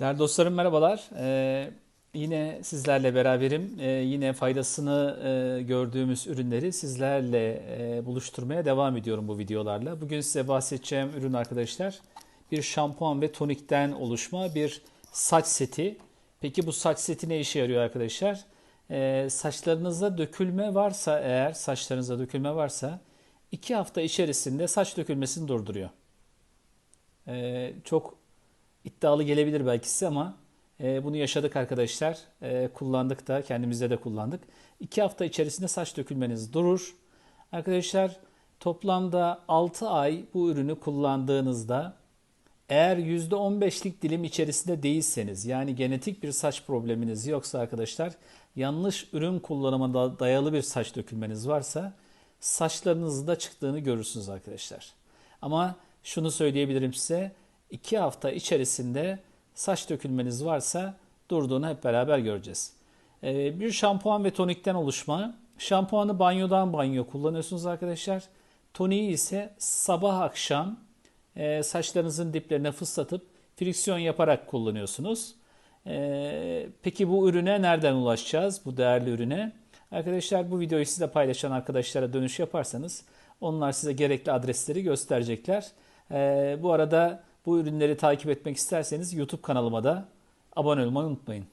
Değerli dostlarım merhabalar. Ee, yine sizlerle beraberim. Ee, yine faydasını e, gördüğümüz ürünleri sizlerle e, buluşturmaya devam ediyorum bu videolarla. Bugün size bahsedeceğim ürün arkadaşlar bir şampuan ve tonikten oluşma bir saç seti. Peki bu saç seti ne işe yarıyor arkadaşlar? Ee, saçlarınızda dökülme varsa eğer saçlarınızda dökülme varsa 2 hafta içerisinde saç dökülmesini durduruyor. Ee, çok iddialı gelebilir belki size ama e, bunu yaşadık arkadaşlar. E, kullandık da kendimizde de kullandık. 2 hafta içerisinde saç dökülmeniz durur. Arkadaşlar toplamda 6 ay bu ürünü kullandığınızda eğer %15'lik dilim içerisinde değilseniz yani genetik bir saç probleminiz yoksa arkadaşlar yanlış ürün kullanımına dayalı bir saç dökülmeniz varsa saçlarınızda çıktığını görürsünüz arkadaşlar. Ama şunu söyleyebilirim size 2 hafta içerisinde saç dökülmeniz varsa durduğunu hep beraber göreceğiz. Ee, bir şampuan ve tonikten oluşma. Şampuanı banyodan banyo kullanıyorsunuz arkadaşlar. Toniği ise sabah akşam e, saçlarınızın diplerine fıslatıp friksiyon yaparak kullanıyorsunuz. Ee, peki bu ürüne nereden ulaşacağız? Bu değerli ürüne. Arkadaşlar bu videoyu size paylaşan arkadaşlara dönüş yaparsanız onlar size gerekli adresleri gösterecekler. Ee, bu arada bu ürünleri takip etmek isterseniz YouTube kanalıma da abone olmayı unutmayın.